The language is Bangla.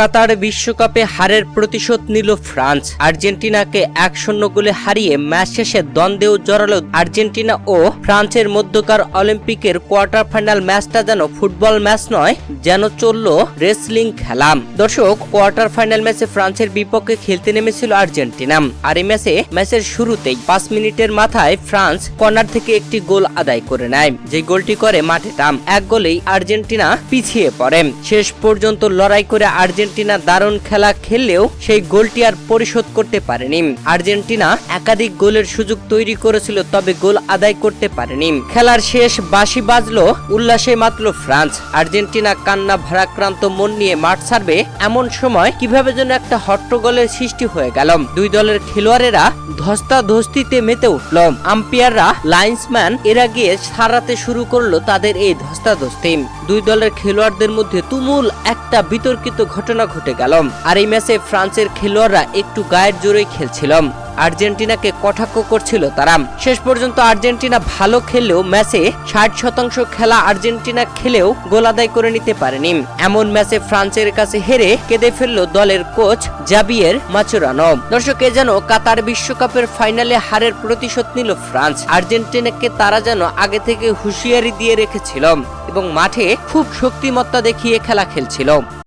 কাতার বিশ্বকাপে হারের প্রতিশোধ নিল ফ্রান্স। আর্জেন্টিনাকে এক শূন্য গোলে হারিয়ে ম্যাচ শেষে দ্বন্দ্বেও জড়ালো আর্জেন্টিনা ও ফ্রান্সের মধ্যকার অলিম্পিকের কোয়ার্টার ফাইনাল ম্যাচটা যেন ফুটবল ম্যাচ নয়, যেন চলল রেসলিং খেলাম দর্শক, কোয়ার্টার ফাইনাল ম্যাচে ফ্রান্সের বিপক্ষে খেলতে নেমেছিল আর্জেন্টিনা। আর এই ম্যাচে, ম্যাচের শুরুতেই পাঁচ মিনিটের মাথায় ফ্রান্স কর্নার থেকে একটি গোল আদায় করে নেয়। যে গোলটি করে মাঠে টাম এক গোলেই আর্জেন্টিনা পিছিয়ে পড়ে। শেষ পর্যন্ত লড়াই করে আর্জেন্টিনা দারুণ খেলা খেললেও সেই গোলটি আর পরিশোধ করতে পারেনি। আর্জেন্টিনা একাধিক গোলের সুযোগ তৈরি করেছিল, তবে গোল আদায় করতে পারেনি। খেলার শেষ বাঁশি বাজলো উল্লাসে মাতল ফ্রান্স। আর্জেন্টিনা কান্না ভারাক্রান্ত মন নিয়ে মাঠ ছাড়বে এমন সময় কীভাবে যেন একটা হট্টগোলের সৃষ্টি হয়ে গেল। দুই দলের খেলোয়াড়েরা ধস্তাধস্তিতে মেতে উঠল। আম্পায়াররা লাইন্সম্যান এরা গিয়ে সারাতে শুরু করল তাদের এই ধস্তাধস্তি। দুই দলের খেলোয়াড়দের মধ্যে তুমুল একটা বিতর্কিত ঘটনা ঘটে গেল আর এই ম্যাচে ফ্রান্সের খেলোয়াড়রা একটু গায়ের জোরেই খেলছিল আর্জেন্টিনাকে কটাক্ষ করছিল তারা। শেষ পর্যন্ত আর্জেন্টিনা ভালো খেললেও ম্যাচে ষাট শতাংশ খেলা আর্জেন্টিনা খেলেও গোল আদায় করে নিতে পারেনি। এমন ম্যাচে ফ্রান্সের কাছে হেরে কেঁদে ফেলল দলের কোচ জাবিয়ের মাচুরানো। দর্শক, এ যেন কাতার বিশ্বকাপের ফাইনালে হারের প্রতিশোধ নিল ফ্রান্স। আর্জেন্টিনাকে তারা যেন আগে থেকে হুঁশিয়ারি দিয়ে রেখেছিল এবং মাঠে খুব শক্তিমত্তা দেখিয়ে খেলা খেলছিল।